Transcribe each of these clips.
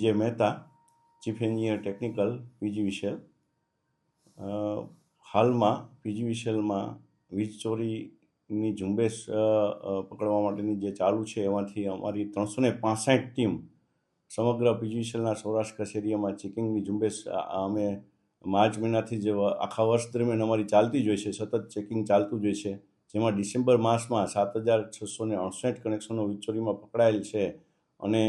J Mehta chief engineer technical P G V C L હાલમાં PG વિશેલમાં વીજ ચોરીની ઝુંબેશ પકડવા માટેની જે ચાલુ છે એમાંથી અમારી ત્રણસો ને પાંસઠ ટીમ સમગ્ર પીજી વિશેલના સૌરાષ્ટ્ર કચેરીમાં ચેકિંગની ઝુંબેશ અમે માર્ચ મહિનાથી જ આખા વર્ષ દરમિયાન અમારી ચાલતી જ હોય છે, સતત ચેકિંગ ચાલતું જ હોય છે. જેમાં ડિસેમ્બર માસમાં સાત હજાર છસો ને અડસઠ કનેક્શનો વીજ ચોરીમાં પકડાયેલ છે અને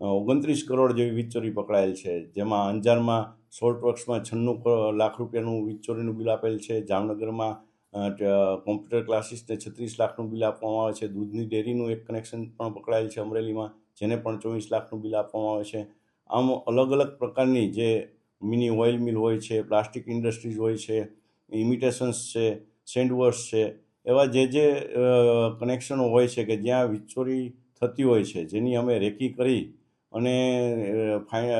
ઓગણત્રીસ કરોડ જેવી વીજચોરી પકડાયેલ છે. જેમાં અંજારમાં સોલ્ટ વર્ક્સમાં છન્નું લાખ રૂપિયાનું વીજચોરીનું બિલ આપેલ છે. જામનગરમાં કોમ્પ્યુટર ક્લાસીસને છત્રીસ લાખનું બિલ આપવામાં આવે છે. દૂધની ડેરીનું એક કનેક્શન પણ પકડાયેલ છે અમરેલીમાં, જેને પણ ચોવીસ લાખનું બિલ આપવામાં આવે છે. આમ અલગ અલગ પ્રકારની જે મિની ઓઇલ મિલ હોય છે, પ્લાસ્ટિક ઇન્ડસ્ટ્રીઝ હોય છે, ઇમિટેશન્સ છે, સેન્ડવર્સ છે, એવા જે જે કનેક્શનો હોય છે કે જ્યાં વીજચોરી થતી હોય છે, જેની અમે રેકી કરી અને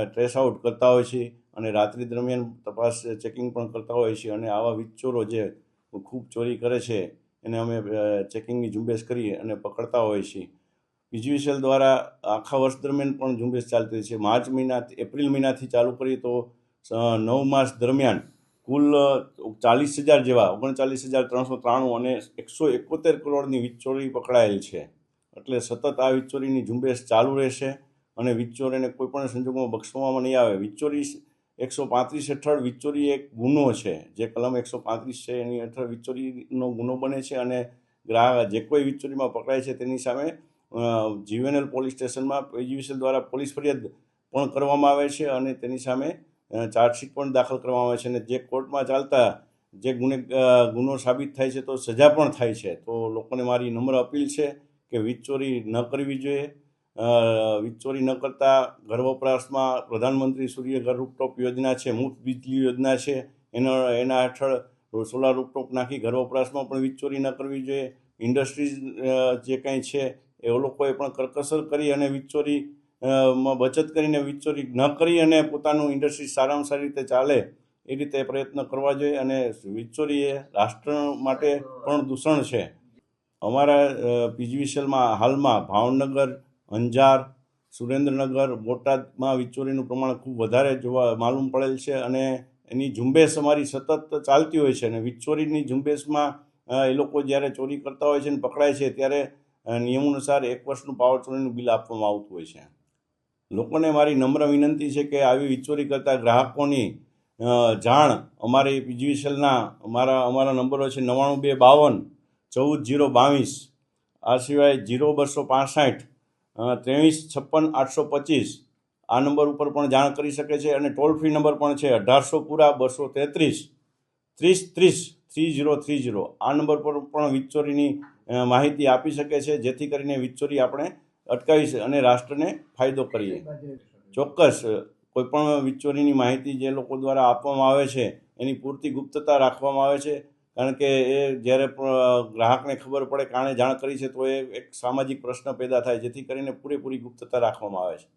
ટ્રેસ આઉટ કરતા હોય છે અને રાત્રિ દરમિયાન તપાસ ચેકિંગ પણ કરતા હોય છે અને આવા વિચોરો જે ખૂબ ચોરી કરે છે એને અમે ચેકિંગની ઝુંબેશ કરી અને પકડતા હોય છીએ પીજીવીસીએલ દ્વારા આખા વર્ષ દરમિયાન પણ ઝુંબેશ ચાલતી છે. માર્ચ મહિના, એપ્રિલ મહિનાથી ચાલુ કરીએ તો નવ માસ દરમિયાન કુલ ચાલીસ હજાર જેવા, ઓગણચાલીસ હજાર ત્રણસો ત્રાણું અને એકસો એકોતેર કરોડની વીજચોરી પકડાયેલ છે. એટલે સતત આ વીજચોરીની ઝુંબેશ ચાલુ રહેશે. અને વિચોરીને કોઈ પણ સંજોગોમાં બક્ષવામાં નહીં આવે. વિચોરી એકસો પાંત્રીસ હેઠળ વિચોરી એક ગુનો છે. જે કલમ એકસો પાંત્રીસ છે, એની હેઠળ વિચોરીનો ગુનો બને છે અને ગ્રાહક જે કોઈ વિચોરીમાં પકડાય છે તેની સામે G V N L police સ્ટેશનમાં P G V C L દ્વારા પોલીસ ફરિયાદ પણ કરવામાં આવે છે અને તેની સામે ચાર્જશીટ પણ દાખલ કરવામાં આવે છે અને જે કોર્ટમાં ચાલતા જે ગુને ગુનો સાબિત થાય છે તો સજા પણ થાય છે. તો લોકોને મારી નમ્ર અપીલ છે કે વીજચોરી ન કરવી જોઈએ. વીજચોરી ન કરતા ઘર વપરાશમાં પ્રધાનમંત્રી સૂર્ય ઘર રૂપટોપ યોજના છે મુફ્ત વીજળી યોજના છે, એનો, એના હેઠળ સોલાર રૂપટોપ નાખી ઘર વપરાશમાં પણ વીજચોરી ન કરવી જોઈએ. ઇન્ડસ્ટ્રીઝ જે કાંઈ છે, એ લોકોએ પણ કરકસર કરી અને વીજચોરી માં બચત કરીને વીજચોરી ન કરી અને પોતાનું ઇન્ડસ્ટ્રી સારામાં સારી રીતે ચાલે એ રીતે પ્રયત્ન કરવા જોઈએ અને વીજચોરી એ રાષ્ટ્ર માટે પણ દૂષણ છે. અમારા પીજીવીસીએલમાં હાલમાં ભાવનગર અંજાર, સુરેન્દ્રનગર, બોટાદમાં વિચોરીનું પ્રમાણ ખૂબ વધારે જોવા માલુમ પડેલ છે અને એની ઝુંબેશ અમારી સતત ચાલતી હોય છે અને વિચોરીની ઝુંબેશમાં એ લોકો જ્યારે ચોરી કરતા હોય છે અને પકડાય છે ત્યારે નિયમાનુસાર એક વર્ષનું પાવર ચોરીનું બિલ આપવામાં આવતું હોય છે. લોકોને મારી નમ્ર વિનંતી છે કે આવી વિચોરી કરતા ગ્રાહકોની જાણ અમારી પીજીવીસીએલના અમારા અમારા નંબરો છે નવ્વાણું બે બાવન, ચૌદ જીરો બાવીસ, આ સિવાય જીરો બસો પાસઠ ત્રેવીસ, છપ્પન, આઠસો પચીસ. આ નંબર ઉપર પણ જાણ કરી શકે છે અને ટોલ ફ્રી નંબર પણ છે અઢારસો પૂરા, બસો તેત્રીસ. ત્રીસ ત્રીસ થ્રી જીરો થ્રી જીરો. આ નંબર પર પણ વીજચોરીની માહિતી આપી શકે છે, જેથી કરીને વીજચોરી આપણે અટકાવી અને રાષ્ટ્રને ફાયદો કરીએ. ચોક્કસ કોઈપણ વીજચોરીની માહિતી જે લોકો દ્વારા આપવામાં આવે છે, એની પૂરતી ગુપ્તતા રાખવામાં આવે છે કારણ કે એ જ્યારે ગ્રાહકને ખબર પડે કે આણે જાણ કરી છે, તો એ એક સામાજિક પ્રશ્ન પેદા થાય, જેથી કરીને પૂરેપૂરી ગુપ્તતા રાખવામાં આવે છે.